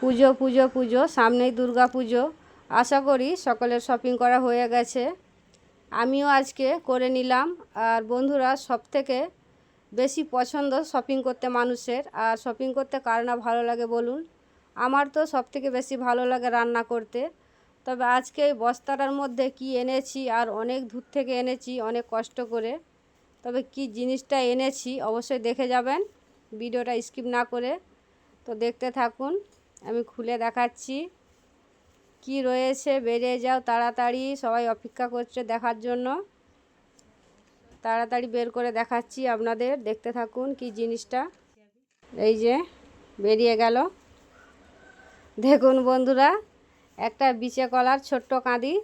পুজো পুজো পুজো, সামনেই দুর্গা পুজো। আশা করি সকলের শপিং করা হয়ে গেছে। আমিও আজকে করে নিলাম। আর বন্ধুরা সব থেকে বেশি পছন্দ শপিং করতে মানুষের। আর শপিং করতে কার না ভালো লাগে বলুন? আমার তো সব থেকে বেশি ভালো লাগে রান্না করতে। তবে আজকে এই বস্তাটার মধ্যে কি এনেছি আর অনেক দূর থেকে এনেছি, অনেক কষ্ট করে। তবে কি জিনিসটা এনেছি অবশ্যই দেখে যাবেন। ভিডিওটা স্কিপ না করে তো দেখতে থাকুন। আমি খুলে দেখাচ্ছি। কি রয়েছে? বেরিয়ে যাও তাড়াতাড়ি। সবাই অপেক্ষা করছে দেখার জন্য। তাড়াতাড়ি বের করে দেখাচ্ছি আপনাদের। দেখতে থাকুন কি জিনিসটা। এই যে, বেরিয়ে গেল। দেখুন বন্ধুরা, একটা বিচে কলার ছোট্ট কাঁদি।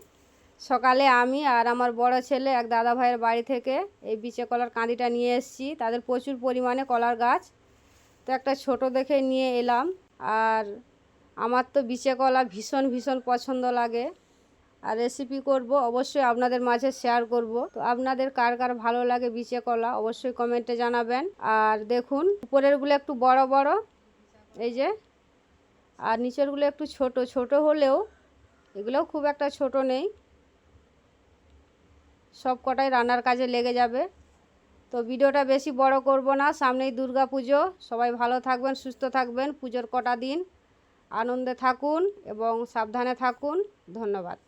সকালে আমি আর আমার বড় ছেলে এক দাদা ভাইয়ের বাড়ি থেকে এই বিচে কলার কাঁদিটা নিয়ে এসেছি। তাদের প্রচুর পরিমাণে কলার গাছ। তো একটা ছোট দেখে নিয়ে এলাম। আর আমার তো বিচে কলা ভীষণ ভীষণ পছন্দ লাগে। আর রেসিপি করব, অবশ্যই আপনাদের মাঝে শেয়ার করব। তো আপনাদের কার কার ভালো লাগে বিচে কলা অবশ্যই কমেন্টে জানাবেন। আর দেখুন উপরেরগুলো একটু বড় বড়। এই যে, আর নিচেরগুলো একটু ছোট ছোট হলেও এগুলোও খুব একটা ছোট নেই। সব কটাই রান্নার কাজে লেগে যাবে। তো ভিডিওটা বেশি বড় করব না। সামনেই দুর্গা পুজো। সবাই ভালো থাকবেন, সুস্থ থাকবেন। পুজোর কটা দিন। আনন্দে থাকুন এবং সাবধানে থাকুন। ধন্যবাদ।